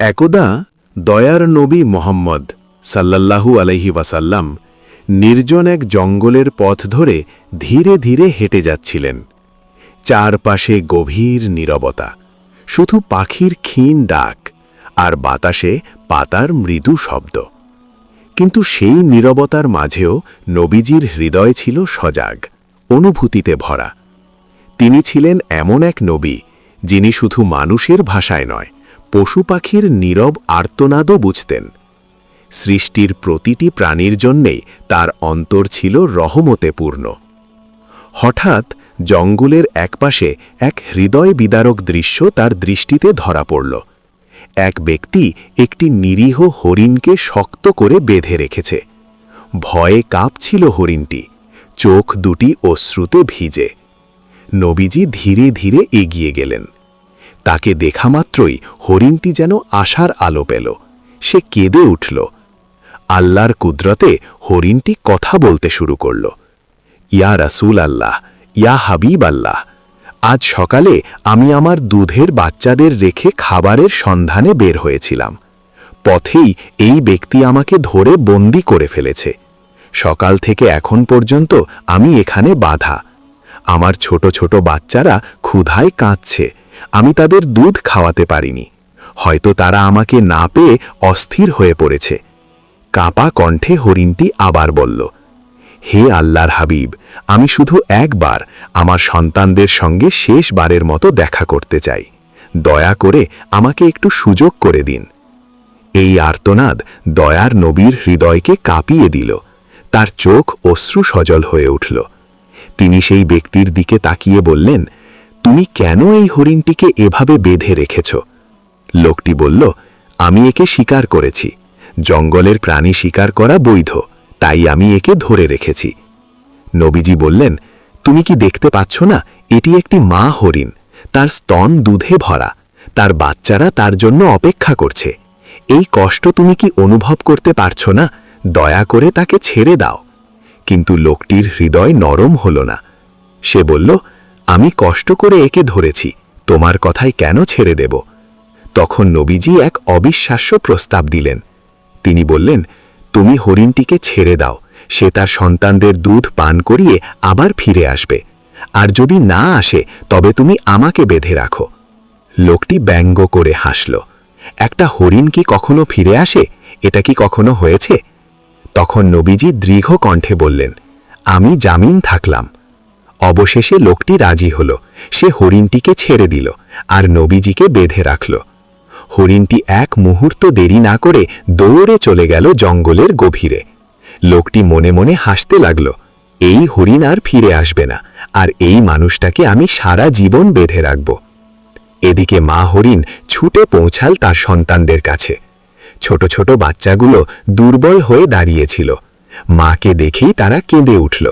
একদা দয়ার নবী মোহাম্মদ সাল্লাল্লাহু আলহি ওয়াসাল্লাম নির্জন এক জঙ্গলের পথ ধরে ধীরে ধীরে হেঁটে যাচ্ছিলেন। চারপাশে গভীর নীরবতা, শুধু পাখির ক্ষীণ ডাক আর বাতাসে পাতার মৃদু শব্দ। কিন্তু সেই নীরবতার মাঝেও নবীজির হৃদয় ছিল সজাগ, অনুভূতিতে ভরা। তিনি ছিলেন এমন এক নবী যিনি শুধু মানুষের ভাষায় নয় পশু পাখির নীরব আর্তনাদও বুঝতেন। সৃষ্টির প্রতিটি প্রাণীর জন্যেই তার অন্তর ছিল রহমতে পূর্ণ হঠাৎ জঙ্গলের একপাশে এক হৃদয় বিদারক দৃশ্য তার দৃষ্টিতে ধরা পড়ল। এক ব্যক্তি একটি নিরীহ হরিণকে শক্ত করে বেঁধে রেখেছে। ভয়ে কাঁপছিল হরিণটি। চোখ দুটি অশ্রুতে ভিজে। নবীজি ধীরে ধীরে এগিয়ে গেলেন। তাকে দেখা মাত্রই হরিণটি যেন আশার আলো পেল। সে কেঁদে উঠল। আল্লাহর কুদরতে হরিণটি কথা বলতে শুরু করল। ইয়া রাসূল আল্লাহ, ইয়া হাবিব আল্লাহ, আজ সকালে আমি আমার দুধের বাচ্চাদের রেখে খাবারের সন্ধানে বের হয়েছিলাম। পথেই এই ব্যক্তি আমাকে ধরে বন্দি করে ফেলেছে। সকাল থেকে এখন পর্যন্ত আমি এখানে বাধা। আমার ছোট ছোট বাচ্চারা ক্ষুধায় কাঁদছে। আমি তাদের দুধ খাওয়াতে পারিনি। হয়তো তারা আমাকে না পেয়ে অস্থির হয়ে পড়েছে। কাপা কণ্ঠে হরিণটি আবার বলল, হে আল্লাহর হাবিব, আমি শুধু একবার আমার সন্তানদের সঙ্গে শেষবারের মতো দেখা করতে চাই। দয়া করে আমাকে একটু সুযোগ করে দিন। এই আর্তনাদ দয়ার নবীর হৃদয়কে কাঁপিয়ে দিল। তার চোখ অশ্রু সজল হয়ে উঠল। তিনি সেই ব্যক্তির দিকে তাকিয়ে বললেন তুমি কেন এই হরিণটিকে এভাবে বেঁধে রেখেছ? লোকটি বলল, আমি একে শিকার করেছি। জঙ্গলের প্রাণী শিকার করা বৈধ, তাই আমি একে ধরে রেখেছি। নবীজি বললেন, তুমি কি দেখতে পাচ্ছ না, এটি একটি মা হরিণ। তার স্তন দুধে ভরা। তার বাচ্চারা তার জন্য অপেক্ষা করছে। এই কষ্ট তুমি কি অনুভব করতে পারছ না, দয়া করে তাকে ছেড়ে দাও। কিন্তু লোকটির হৃদয় নরম হল না। সে বলল আমি কষ্ট করে একে ধরেছি, তোমার কথায় কেন ছেড়ে দেব? তখন নবীজি এক অবিশ্বাস্য প্রস্তাব দিলেন। তিনি বললেন, তুমি হরিণটিকে ছেড়ে দাও, সে তার সন্তানদের দুধ পান করিয়ে আবার ফিরে আসবে। আর যদি না আসে, তবে তুমি আমাকে বেঁধে রাখো। লোকটি ব্যঙ্গ করে হাসল, একটা হরিণ কি কখনো ফিরে আসে? এটা কি কখনো হয়েছে? তখন নবীজি দৃঢ় কণ্ঠে বললেন, আমি জামিন থাকলাম। অবশেষে লোকটি রাজি হল। সে হরিণটিকে ছেড়ে দিল আর নবীজিকে বেঁধে রাখল। হরিণটি এক মুহূর্ত দেরি না করে দৌড়ে চলে গেল জঙ্গলের গভীরে। লোকটি মনে মনে হাসতে লাগল, এই হরিণ আর ফিরে আসবে না, আর এই মানুষটাকে আমি সারা জীবন বেঁধে রাখব। এদিকে মা হরিণ ছুটে পৌঁছাল তার সন্তানদের কাছে। ছোট ছোট বাচ্চাগুলো দুর্বল হয়ে দাঁড়িয়েছিল। মাকে দেখেই তারা কেঁদে উঠল।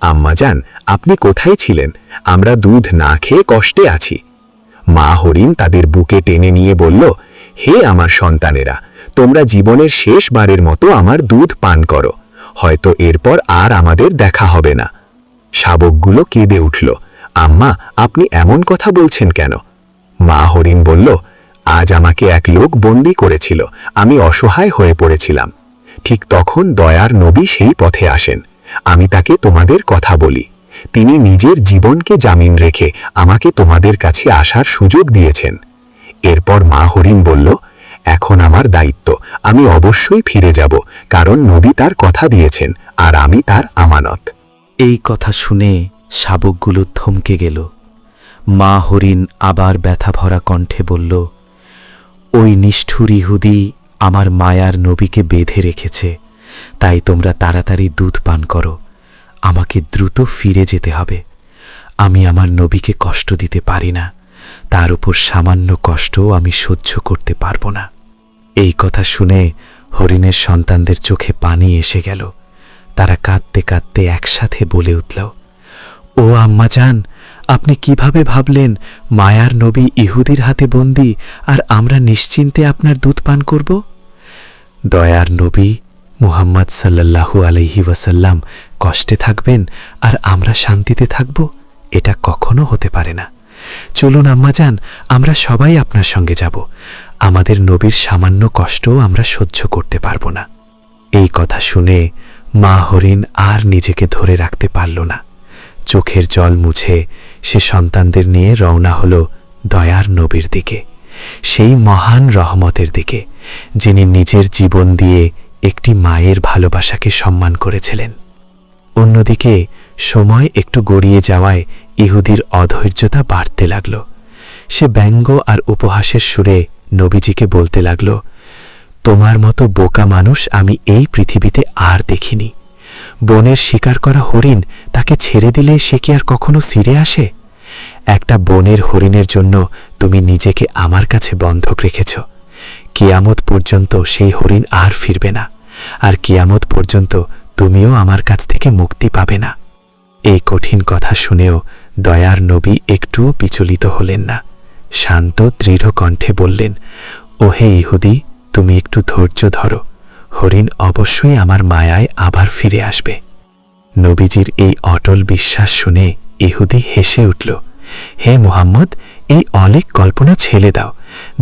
আম্মাজান আপনি কোথায় ছিলেন? আমরা দুধ না খেয়ে কষ্টে আছি। মা হরিণ তাদের বুকে টেনে নিয়ে বলল, হে আমার সন্তানেরা, তোমরা জীবনের শেষবারের মতো আমার দুধ পান করো। হয়তো এরপর আর আমাদের দেখা হবে না। শাবকগুলো কেঁদে উঠল, আম্মা, আপনি এমন কথা বলছেন কেন? মা হরিণ বলল, আজ আমাকে এক লোক বন্দি করেছিল, আমি অসহায় হয়ে পড়েছিলাম। ঠিক তখন দয়ার নবী সেই পথে আসেন। আমি তাকে তোমাদের কথা বলি। তিনি নিজের জীবনকে জামিন রেখে আমাকে তোমাদের কাছে আসার সুযোগ দিয়েছেন। এরপর মা হরিণ বলল, এখন আমার দায়িত্ব। আমি অবশ্যই ফিরে যাব, কারণ নবী তার কথা দিয়েছেন, আর আমি তার আমানত। এই কথা শুনে শাবকগুলো থমকে গেল। মা হরিণ আবার ব্যথা ভরা কণ্ঠে বলল, ওই নিষ্ঠুর ইহুদি আমার মায়ার নবীকে বেঁধে রেখেছে। তাই তোমরা তাড়াতাড়ি দুধ পান করো। আমাকে দ্রুত ফিরে যেতে হবে। আমি আমার নবীকে কষ্ট দিতে পারি না। তার উপর সামান্য কষ্টও আমি সহ্য করতে পারব না। এই কথা শুনে হরিণের সন্তানদের চোখে পানি এসে গেল। তারা কাঁদতে কাঁদতে একসাথে বলে উঠল, ও আম্মাজান আপনি কীভাবে ভাবলেন মায়ার নবী ইহুদির হাতে বন্দি আর আমরা নিশ্চিন্তে আপনার দুধ পান করব? দয়ার নবী মুহাম্মদ সাল্লাল্লাহু আলহি ওয়াসাল্লাম কষ্টে থাকবেন আর আমরা শান্তিতে থাকব, এটা কখনো হতে পারে না। চলুন আম্মা যান, আমরা সবাই আপনার সঙ্গে যাব। আমাদের নবীর সামান্য কষ্টও আমরা সহ্য করতে পারব না। এই কথা শুনে মা হরিণ আর নিজেকে ধরে রাখতে পারল না। চোখের জল মুছে সে সন্তানদের নিয়ে রওনা হল দয়ার নবীর দিকে, সেই মহান রহমতের দিকে, যিনি নিজের জীবন দিয়ে একটি মায়ের ভালোবাসাকে সম্মান করেছিলেন। অন্যদিকে সময় একটু গড়িয়ে যাওয়ায় ইহুদির অধৈর্যতা বাড়তে লাগল। সে ব্যঙ্গ আর উপহাসের সুরে নবীজিকে বলতে লাগল, তোমার মতো বোকা মানুষ আমি এই পৃথিবীতে আর দেখিনি। বনের শিকার করা হরিণ তাকে ছেড়ে দিলে সে কি আর কখনো ফিরে আসে? একটা বনের হরিণের জন্য তুমি নিজেকে আমার কাছে বন্ধক রেখেছ। কিয়ামত পর্যন্ত সেই হরিণ আর ফিরবে না। আর কিয়ামত পর্যন্ত তুমিও আমার কাছ থেকে মুক্তি পাবে না। এই কঠিন কথা শুনেও দয়ার নবী একটুও বিচলিত হলেন না। শান্ত, দৃঢ় কণ্ঠে বললেন, ওহে ইহুদি, তুমি একটু ধৈর্য ধরো। হরিণ অবশ্যই আমার মায়ায় আবার ফিরে আসবে। নবীজির এই অটল বিশ্বাস শুনে ইহুদি হেসে উঠল, হে মুহাম্মদ, এই অলিক কল্পনা ছেলে দাও।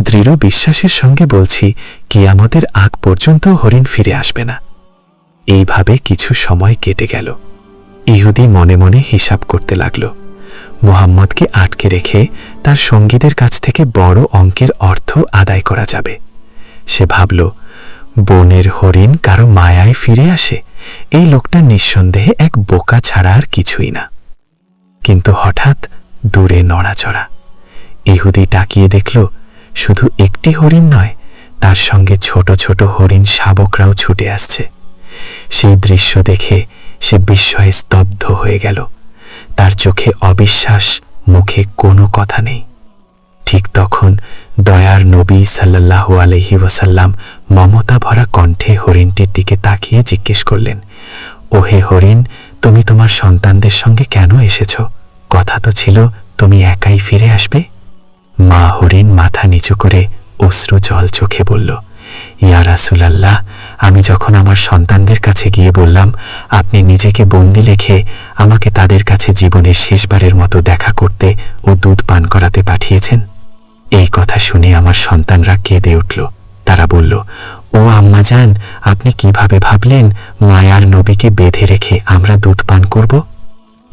দৃঢ় বিশ্বাসের সঙ্গে বলছি, কিয়ামতের আগ পর্যন্ত হরিণ ফিরে আসবে না। এইভাবে কিছু সময় কেটে গেল। ইহুদি মনে মনে হিসাব করতে লাগল। মুহাম্মদকে আটকে রেখে তার সঙ্গীদের কাছ থেকে বড় অঙ্কের অর্থ আদায় করা যাবে। সে ভাবল, বনের হরিণ কারও মায়ায় ফিরে আসে? এই লোকটা নিঃসন্দেহে এক বোকা ছাড়া আর কিছুই না। কিন্তু হঠাৎ দূরে নড়াচড়া। ইহুদি তাকিয়ে দেখল শুধু একটি হরিণ নয়, তার সঙ্গে ছোট ছোট হরিণ শাবকরাও ছুটে আসছে। সেই দৃশ্য দেখে সে বিস্ময়ে স্তব্ধ হয়ে গেল। তার চোখে অবিশ্বাস, মুখে কোনো কথা নেই। ঠিক তখন দয়ার নবী সাল্লাল্লাহু আলহি ওয়াসাল্লাম মমতা ভরা কণ্ঠে হরিণটির দিকে তাকিয়ে জিজ্ঞেস করলেন, ওহে হরিণ, তুমি তোমার সন্তানদের সঙ্গে কেন এসেছ? কথা তো ছিল, তুমি একাই ফিরে আসবে? মা হরিণ মাথা নিচু করে অশ্রু জল চোখে বলল, ইয়া রাসুলাল্লাহ, আমি যখন আমার সন্তানদের কাছে গিয়ে বললাম, আপনি নিজেকে বন্দি লেখে আমাকে তাদের কাছে জীবনের শেষবারের মতো দেখা করতে ও দুধ পান করাতে পাঠিয়েছেন? এই কথা শুনে আমার সন্তানরা কেঁদে উঠল। তারা বলল, ও আম্মা যান আপনি কীভাবে ভাবলেন মায়ার নবীকে বেঁধে রেখে আমরা দুধ পান করব?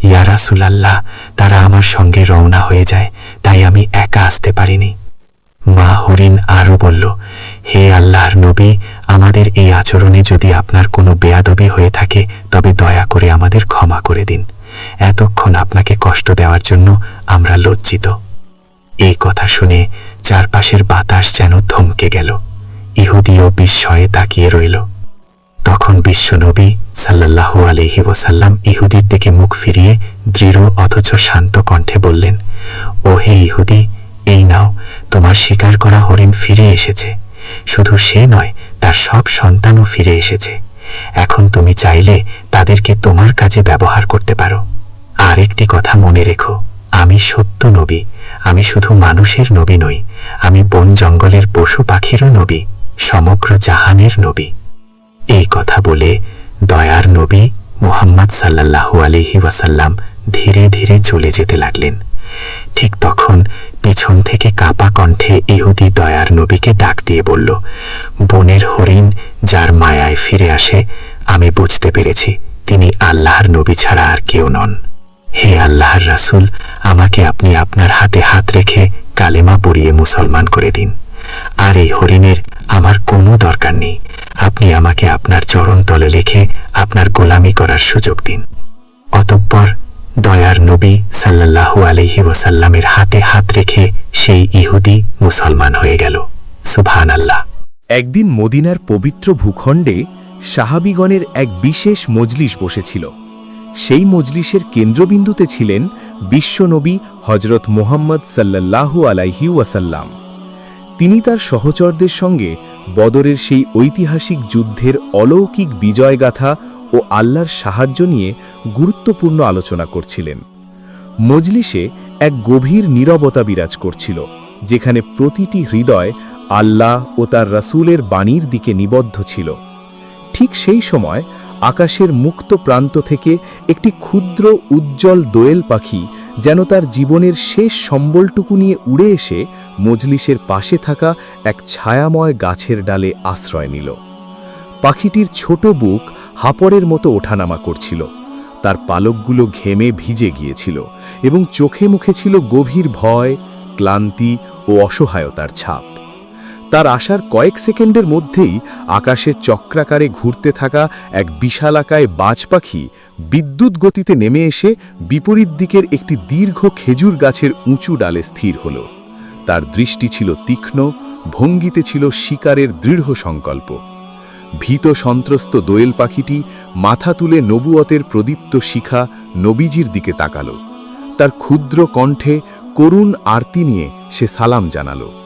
ইয়া রাসুলাল্লাহ, তারা আমার সঙ্গে রওনা হয়ে যায়, তাই আমি একা আসতে পারিনি। মা হরিণ আরও বলল, হে আল্লাহর নবী, আমাদের এই আচরণে যদি আপনার কোনো বেয়াদবি হয়ে থাকে, তবে দয়া করে আমাদের ক্ষমা করে দিন। এতক্ষণ আপনাকে কষ্ট দেওয়ার জন্য আমরা লজ্জিত। এই কথা শুনে চারপাশের বাতাস যেন থমকে গেল। ইহুদিও বিস্ময়ে তাকিয়ে রইল। তখন বিশ্বনবী সাল্লাল্লাহু আলহি ওসাল্লাম ইহুদির দিকে মুখ ফিরিয়ে দৃঢ় অথচ শান্ত কণ্ঠে বললেন, ও হে ইহুদি, এই নাও, তোমার শিকার করা হরিণ ফিরে এসেছে। শুধু সে নয়, তার সব সন্তানও ফিরে এসেছে। এখন তুমি চাইলে তাদেরকে তোমার কাজে ব্যবহার করতে পারো। আর একটি কথা মনে রেখো, আমি সত্য নবী, আমি শুধু মানুষের নবী নই, আমি বন জঙ্গলের পশু পাখিরও নবী, সমগ্র জাহানের নবী। এই কথা বলে দয়ার নবী মুহাম্মদ সাল্লাল্লাহু আলহি ওয়াসাল্লাম ধীরে ধীরে চলে যেতে লাগলেন। ঠিক তখন পিছন থেকে কাপা কণ্ঠে ইহুদি দয়ার নবীকে ডাক দিয়ে বলল, বনের হরিণ যার মায়ায় ফিরে আসে, আমি বুঝতে পেরেছি, তিনি আল্লাহর নবী ছাড়া আর কেউ নন। হে আল্লাহর রাসূল, আমাকে আপনি আপনার হাতে হাত রেখে কালেমা পরিয়ে মুসলমান করে দিন। আর এই হরিণের আমার কোনো দরকার নেই। আপনি আমাকে আপনার চরণ তলে লিখে আপনার গোলামি করার সুযোগ দিন। অতঃপর দয়ার নবী সাল্লাল্লাহু আলহি ওসাল্লামের হাতে হাত রেখে সেই ইহুদি মুসলমান হয়ে গেল। সুবহান আল্লাহ একদিন মদিনার পবিত্র ভূখণ্ডে সাহাবিগণের এক বিশেষ মজলিস বসেছিল। সেই মজলিসের কেন্দ্রবিন্দুতে ছিলেন বিশ্বনবী হজরত মোহাম্মদ সাল্লাল্লাহু আলাইহি ওয়াসাল্লাম। তিনি তার সহচরদের সঙ্গে বদরের সেই ঐতিহাসিক যুদ্ধের অলৌকিক বিজয়গাথা ও আল্লাহর সাহায্য নিয়ে গুরুত্বপূর্ণ আলোচনা করছিলেন। মজলিসে এক গভীর নীরবতা বিরাজ করছিল, যেখানে প্রতিটি হৃদয় আল্লাহ ও তার রাসূলের বাণীর দিকে নিবদ্ধ ছিল। ঠিক সেই সময় আকাশের মুক্ত প্রান্ত থেকে একটি ক্ষুদ্র উজ্জ্বল দোয়েল পাখি যেন তার জীবনের শেষ সম্বলটুকু নিয়ে উড়ে এসে মজলিসের পাশে থাকা এক ছায়াময় গাছের ডালে আশ্রয় নিল। পাখিটির ছোট বুক হাপরের মতো ওঠানামা করছিল। তার পালকগুলো ঘেমে ভিজে গিয়েছিল এবং চোখে মুখে ছিল গভীর ভয়, ক্লান্তি ও অসহায়তার ছাপ। তার আসার কয়েক সেকেন্ডের মধ্যেই আকাশে চক্রাকারে ঘুরতে থাকা এক বিশালাকায় বাজ পাখি বিদ্যুৎ গতিতে নেমে এসে বিপরীত দিকের একটি দীর্ঘ খেজুর গাছের উঁচু ডালে স্থির হল। তার দৃষ্টি ছিল তীক্ষ্ণ, ভঙ্গিতে ছিল শিকারের দৃঢ় সংকল্প। ভীত সন্ত্রস্ত দোয়েল পাখিটি মাথা তুলে নবুয়তের প্রদীপ্ত শিখা নবীজির দিকে তাকালো। তার ক্ষুদ্র কণ্ঠে করুণ আরতি নিয়ে সে সালাম জানালো।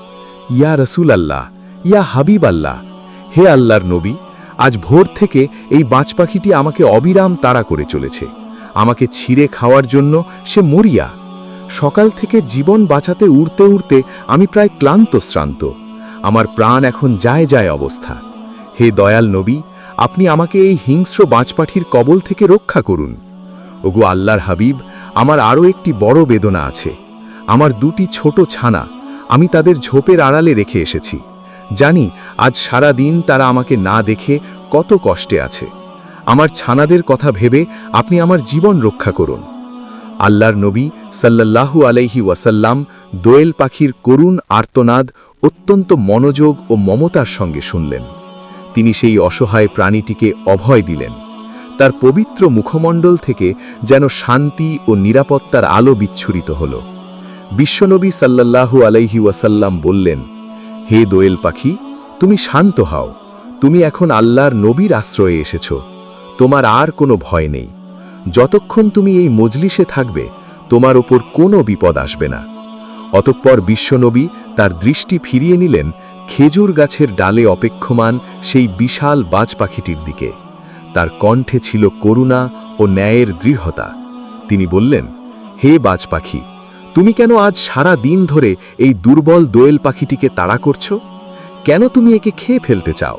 ইয়া রসুল আল্লাহ ইয়া হাবিব আল্লাহ হে আল্লাহর নবী, আজ ভোর থেকে এই বাজ পাখিটি আমাকে অবিরাম তাড়া করে চলেছে। আমাকে ছিঁড়ে খাওয়ার জন্য সে মরিয়া। সকাল থেকে জীবন বাঁচাতে উড়তে উড়তে আমি প্রায় ক্লান্ত শ্রান্ত। আমার প্রাণ এখন যায় যায় অবস্থা। হে দয়াল নবী, আপনি আমাকে এই হিংস্র বাজপাঠির কবল থেকে রক্ষা করুন। ওগো আল্লাহর হাবিব, আমার আরও একটি বড় বেদনা আছে। আমার দুটি ছোট ছানা আমি তাদের ঝোপের আড়ালে রেখে এসেছি। জানি, আজ সারা দিন তারা আমাকে না দেখে কত কষ্টে আছে। আমার ছানাদের কথা ভেবে আপনি আমার জীবন রক্ষা করুন। আল্লাহর নবী সাল্লাল্লাহু আলাইহি ওয়াসাল্লাম দোয়েল পাখির করুণ আর্তনাদ অত্যন্ত মনোযোগ ও মমতার সঙ্গে শুনলেন। তিনি সেই অসহায় প্রাণীটিকে অভয় দিলেন। তার পবিত্র মুখমণ্ডল থেকে যেন শান্তি ও নিরাপত্তার আলো বিচ্ছুরিত হল। বিশ্বনবী সাল্লাল্লাহু আলাইহি ওয়াসাল্লাম বললেন, হে দোয়েল পাখি, তুমি শান্ত হও। তুমি এখন আল্লাহর নবীর আশ্রয়ে এসেছ। তোমার আর কোনো ভয় নেই। যতক্ষণ তুমি এই মজলিসে থাকবে, তোমার ওপর কোনো বিপদ আসবে না। অতঃপর বিশ্বনবী তার দৃষ্টি ফিরিয়ে নিলেন খেজুর গাছের ডালে অপেক্ষমান সেই বিশাল বাজ পাখিটির দিকে। তার কণ্ঠে ছিল করুণা ও ন্যায়ের দৃঢ়তা। তিনি বললেন, হে বাজ পাখি তুমি কেন আজ সারা দিন ধরে এই দুর্বল দোয়েল পাখিটিকে তাড়া করছ? কেন তুমি একে খেয়ে ফেলতে চাও?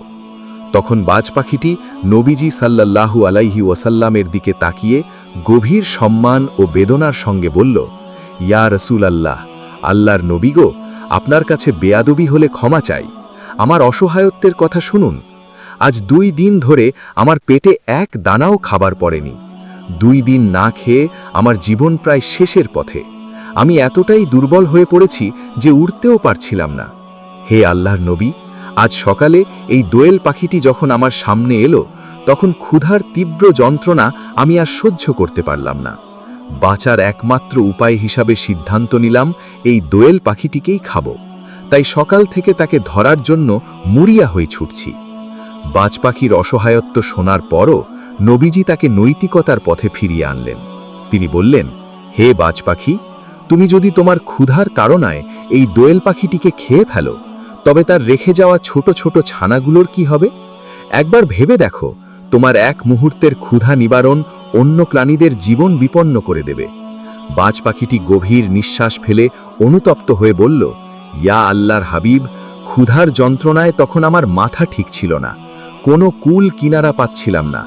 তখন বাজ পাখিটি নবীজি সাল্লাল্লাহু আলাইহি ওয়াসাল্লামের দিকে তাকিয়ে গভীর সম্মান ও বেদনার সঙ্গে বলল, ইয়া রসুল আল্লাহ আল্লাহর নবী গো, আপনার কাছে বেয়াদবি হলে ক্ষমা চাই। আমার অসহায়ত্বের কথা শুনুন। আজ দুই দিন ধরে আমার পেটে এক দানাও খাবার পড়েনি। দুই দিন না খেয়ে আমার জীবন প্রায় শেষের পথে। আমি এতটাই দুর্বল হয়ে পড়েছি যে উড়তেও পারছিলাম না। হে আল্লাহর নবী, আজ সকালে এই দোয়েল পাখিটি যখন আমার সামনে এলো, তখন ক্ষুধার তীব্র যন্ত্রণা আমি আর সহ্য করতে পারলাম না। বাঁচার একমাত্র উপায় হিসাবে সিদ্ধান্ত নিলাম, এই দোয়েল পাখিটিকেই খাব। তাই সকাল থেকে তাকে ধরার জন্য মুড়িয়া হয়ে ছুটছি। বাজ পাখির অসহায়ত্ব শোনার পরও নবীজি তাকে নৈতিকতার পথে ফিরিয়ে আনলেন। তিনি বললেন, হে বাজ পাখি তুমি যদি তোমার ক্ষুধার তাড়নায় এই দোয়েল পাখিটিকে খেয়ে ফেলো, তবে তার রেখে যাওয়া ছোট ছোট ছানাগুলোর কি হবে? একবার ভেবে দেখো, তোমার এক মুহূর্তের ক্ষুধা নিবারণ অন্য প্রাণীদের জীবন বিপন্ন করে দেবে। বাজ পাখিটি গভীর নিঃশ্বাস ফেলে অনুতপ্ত হয়ে বলল, ইয়া আল্লাহর হাবিব, ক্ষুধার যন্ত্রণায় তখন আমার মাথা ঠিক ছিল না। কোনো কুল কিনারা পাচ্ছিলাম না।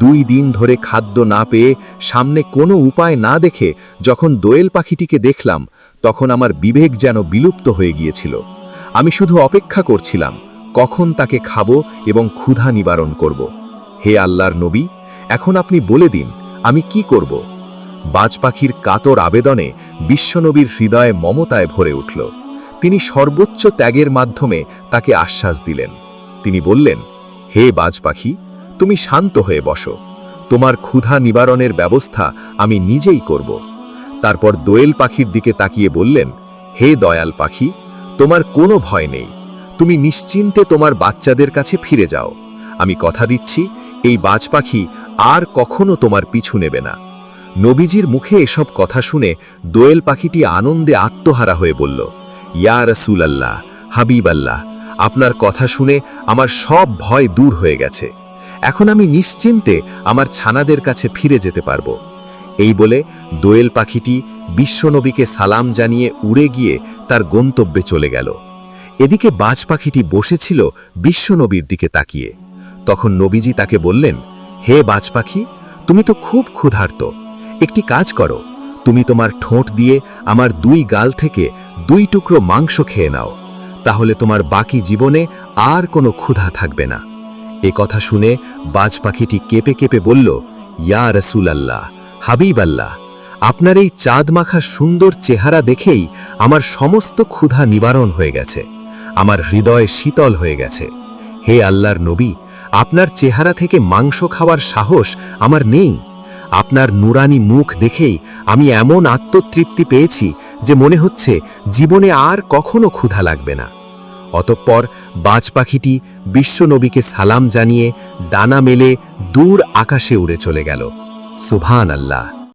দুই দিন ধরে খাদ্য না পেয়ে সামনে কোনো উপায় না দেখে যখন দোয়েল পাখিটিকে দেখলাম, তখন আমার বিবেক যেন বিলুপ্ত হয়ে গিয়েছিল। আমি শুধু অপেক্ষা করছিলাম, কখন তাকে খাব এবং ক্ষুধা নিবারণ করব। হে আল্লাহর নবী, এখন আপনি বলে দিন, আমি কি করব? বাজ পাখির কাতর আবেদনে বিশ্বনবীর হৃদয়ে মমতায় ভরে উঠল। তিনি সর্বোচ্চ ত্যাগের মাধ্যমে তাকে আশ্বাস দিলেন। তিনি বললেন, হে বাজ পাখি তুমি শান্ত হয়ে বসো। তোমার ক্ষুধা নিবারণের ব্যবস্থা আমি নিজেই করব। তারপর দোয়েল পাখির দিকে তাকিয়ে বললেন, হে দয়াল পাখি, তোমার কোনো ভয় নেই। তুমি নিশ্চিন্তে তোমার বাচ্চাদের কাছে ফিরে যাও। আমি কথা দিচ্ছি, এই বাজ পাখি আর কখনো তোমার পিছু নেবে না। নবীজির মুখে এসব কথা শুনে দোয়েল পাখিটি আনন্দে আত্মহারা হয়ে বলল, ইয়া রসুল আল্লাহ হাবিব আল্লাহ আপনার কথা শুনে আমার সব ভয় দূর হয়ে গেছে। এখন আমি নিশ্চিন্তে আমার ছানাদের কাছে ফিরে যেতে পারব। এই বলে দোয়েল পাখিটি বিশ্বনবীকে সালাম জানিয়ে উড়ে গিয়ে তার গন্তব্যে চলে গেল। এদিকে বাজ পাখিটি বসেছিল বিশ্বনবীর দিকে তাকিয়ে। তখন নবীজি তাকে বললেন, হে বাজ পাখি, তুমি তো খুব ক্ষুধার্ত। একটি কাজ করো, তুমি তোমার ঠোঁট দিয়ে আমার দুই গাল থেকে দুই টুকরো মাংস খেয়ে নাও। তাহলে তোমার বাকি জীবনে আর কোনো ক্ষুধা থাকবে না। এ কথা শুনে বাজ পাখিটি কেঁপে কেঁপে বলল, ইয়া রসুল আল্লাহ হাবিব আল্লাহ আপনার এই চাঁদ মাখা সুন্দর চেহারা দেখেই আমার সমস্ত ক্ষুধা নিবারণ হয়ে গেছে, আমার হৃদয় শীতল হয়ে গেছে। হে আল্লাহর নবী, আপনার চেহারা থেকে মাংস খাওয়ার সাহস আমার নেই। আপনার নুরানি মুখ দেখেই আমি এমন আত্মতৃপ্তি পেয়েছি যে মনে হচ্ছে জীবনে আর কখনো ক্ষুধা লাগবে না। অতঃপর বাজ পাখিটি বিশ্বনবীকে সালাম জানিয়ে ডানা মেলে দূর আকাশে উড়ে চলে গেল। সুভান আল্লাহ